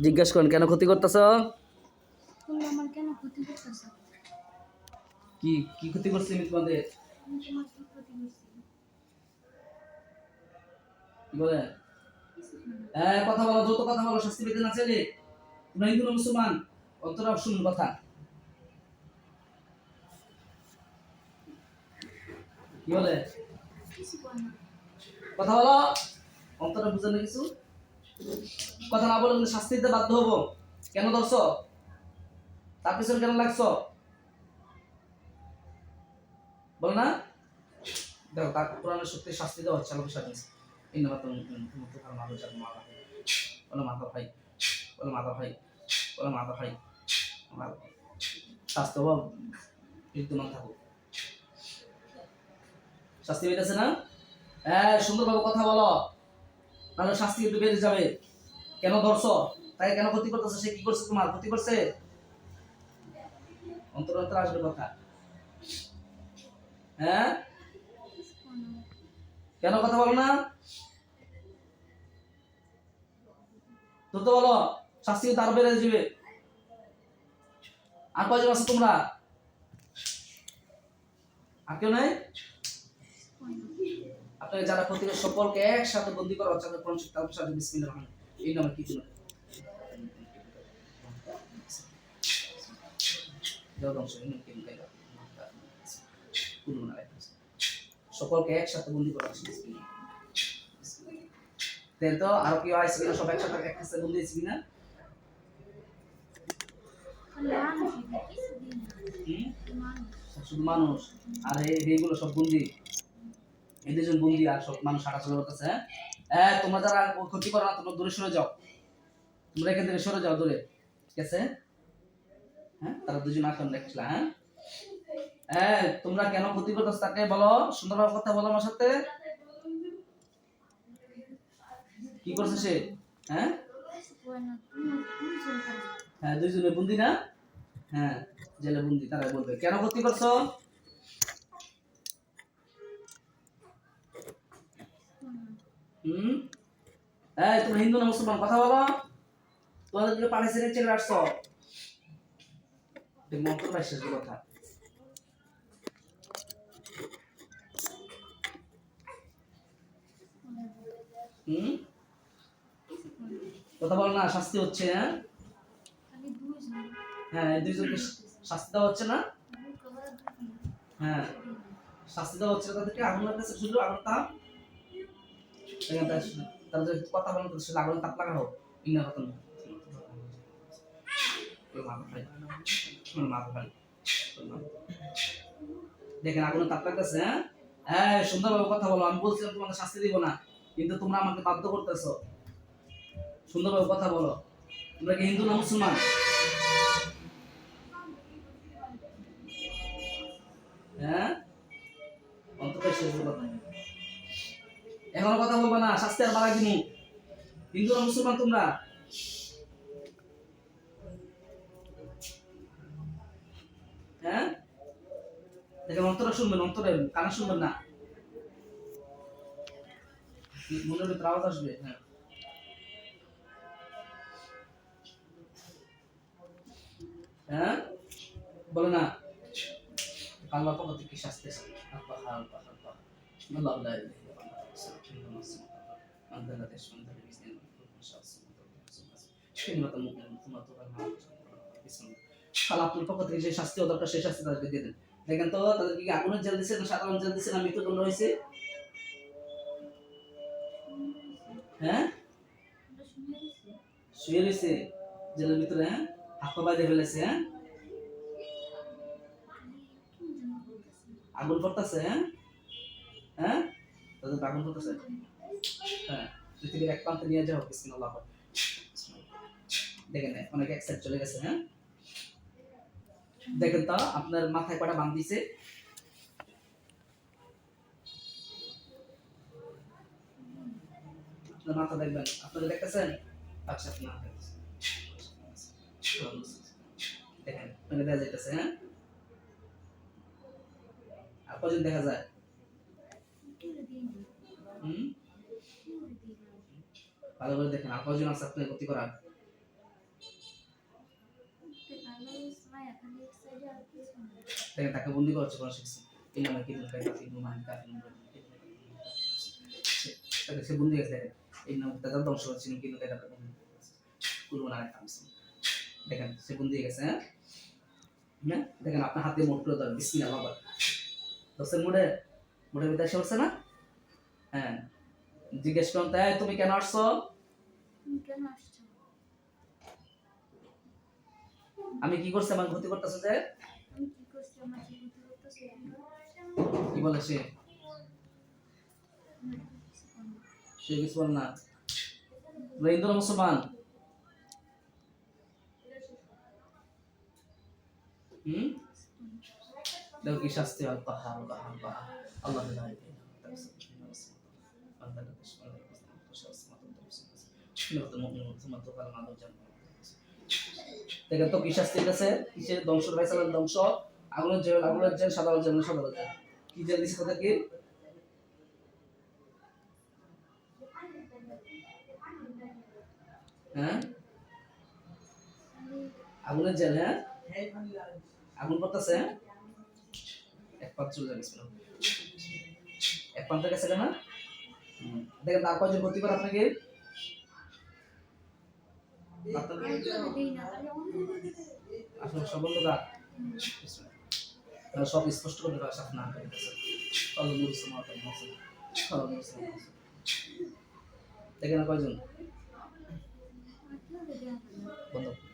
জিজ্ঞেস করেন কেন ক্ষতি করতেছ? কি কি ক্ষতি করছি আমি তোমাদের? বলে? হ্যাঁ কথা বলো যত কথা বলো শাস্তি পেতে না চাইলে তোমরা হিন্দু না মুসলমান? অন্তরা শুনুন কথা। কি বলে? কিছু কর না। কথা বলো। অন্তরা বুঝে না কিছু? কথা না বলে শাস্তি দিতে বাধ্য হব। কেন ধরছ? তার পিছনে কেন লাগছো? বলো না। দেখো, তার কোরআনের সত্যি শাস্তি দেওয়া হচ্ছে বিদ্যমান থাকুক শাস্তি পেতেছে না? হ্যাঁ সুন্দরভাবে কথা বলো। তাহলে শাস্তি কিন্তু বেড়ে যাবে। কেন ধরছ? তাকে কেন ক্ষতি করতেছে? সে কি করছে তোমার? ক্ষতি করছে? অন্তর অন্তর আসবে কথা। হ্যাঁ? কেন কথা বলো না? তো তো বলো। শাস্তি আরও বেড়ে যাবে। আর কয়জন আছে তোমরা? আর কেউ নাই? যারা প্রত্যেকের সকলকে একসাথে বন্দি করা হচ্ছে কোরআন শিক্ষা সাথে বিসমিল্লাহির রহমানির রহিম। এই নামে কি ছিল? দেওদংশ ইন্নাল কিম কাইদা কুলুন আলাইকুম সকলকে একসাথে বন্দি করা হচ্ছে, বিসমিল্লাহ। দেন তো, আর কি হয় কিনা? সব একসাথে একসাথে বন্দি হয়েছে কিনা? মানুষ এটা কিছু দিন না মানুষ শুধু মানুষ। আর এই- এইগুলো সব বন্দি। এই দুজন আর সব মানুষ হাঁটাচলা করতেছে হ্যাঁ? তোমরা যারা ক্ষতি করো না, তোমরা দূরে সরে যাও। তোমরা এখান থেকে সরে যাও দূরে, ঠিক আছে? হ্যাঁ তারা দুজন আসন দেখছিলা হ্যাঁ? হ্যাঁ তোমরা কেন ক্ষতি করতেছ তাকে বলো, সুন্দরভাবে কথা বলো আমার সাথে। কি করছে সে? হ্যাঁ? হ্যাঁ দুইজনে বন্দি না? হ্যাঁ জেলে বন্দি তারা বলবে। কেন ক্ষতি করছ? হুম? এই তুমি হিন্দু না মুসলমান? কথা বলো। তোমাদের দিকে পানি ছেড়ে আসছো দেখব অন্তর শেষ কথা। হুম? কথা বলো না শাস্তি হচ্ছে হ্যাঁ? হ্যাঁ দুইজনকে শাস্তি দেওয়া হচ্ছে না? হ্যাঁ। শাস্তি দেওয়া হচ্ছে না তাদেরকে? আগুনের কাছে শুধু আগুন তার তারা কথা বলেন তো আগুন তাপ লাগা হোক। ইন্না কথা না দেখেন আগুনের তাপ লাগতেছে হ্যাঁ? হ্যাঁ সুন্দরভাবে কথা বলো। আমি বলছিলাম তোমাকে শাস্তি দিব না, কিন্তু তোমরা আমাকে বাধ্য করতেছো। সুন্দরভাবে কথা বলো। তোমরা কি হিন্দু না মুসলমান? হ্যাঁ? অন্তত শেষ কথা এখনও কথা বলব না, শাস্তি আর বাড়াই দিমু হিন্দু আর মুসলমান তোমরা? হ্যাঁ? দেখেন শুনবেন, অন্তরে কানে শুনবেন না। মনের ভিতরে আওয়াজ আসবে হ্যাঁ। হ্যাঁ? বলে না। আল্লাহ শাস্তি আল্লাহ আল্লাহ। আল্লাহ আল্লাহ। দেখেন তো আগুনের জেল দিচ্ছে না সাধারণ জেল দিচ্ছে না মৃত্যুদণ্ড হয়েছে হ্যাঁ রয়েছে জেলের ভিতরে হ্যাঁ হাত ফেলেছে আগুন পড়তেছে হ্যাঁ? তাদের আগুন পড়তেছে হ্যাঁ পৃথিবীর এক প্রান্তে নিয়ে যাও, বিসমিল্লাহ দেখেন, অনেক এক সাইড চলে গেছে হ্যাঁ? দেখেন তো, আপনার মাথায় কটা বান আপনার মাথা দেখবেন, আপনারা দেখতেছেন? আচ্ছা আপনি দেখেন দেখা যাইতেছে হ্যাঁ? আর কজন দেখা যায়? ভালো করে দেখেন আর কজন আছে আপনার ক্ষতি করার দেখেন, তাকে বন্দি করছে চেষ্টা শিখছে। এই নামে কি দুর্গায় কাফি নুমান কাফি নুমান তাকে সে বন্দি আছে এই নাম তাদের ধ্বংস করছিল কিন্তু এটা কুরবান আর আছে দেখেন, সে বন্দি গেছে হ্যাঁ? হ্যাঁ? দেখেন, আপনার হাতে মোট করে বিসমিল্লাহ বাবা দসের মোড়ে মোড়ে বিদায় সে হচ্ছে না? হ্যাঁ। জিজ্ঞেস করুন তাই তুমি কেন আসছো? আমি কি করছি? আমার ক্ষতি করতেছে যে? আমি কি বলে সে। সে কিছু বলে না। তোমরা হিন্দু না মুসলমান। হুম? দেখো কি শাস্তি পাহাড় পাহাড় পাহাড় আল্লাহ। দেখেন তো কি শাস্তি আছে কিসের ধ্বংস? ধ্বংস। জেল আগুনের জেল সাদা জেল সাদা জেল কি জেল কি? হ্যাঁ? আগুনের জেল হ্যাঁ? আগুন করতেছে হ্যাঁ? এক পাত চলে যাবে। এক গেছে কেন? দেখেন কয়জন করে আপনাকে? আসলে সব বন্ধু কার সব স্পষ্ট করে দেওয়া সাফ না কয়জন? বন্ধ।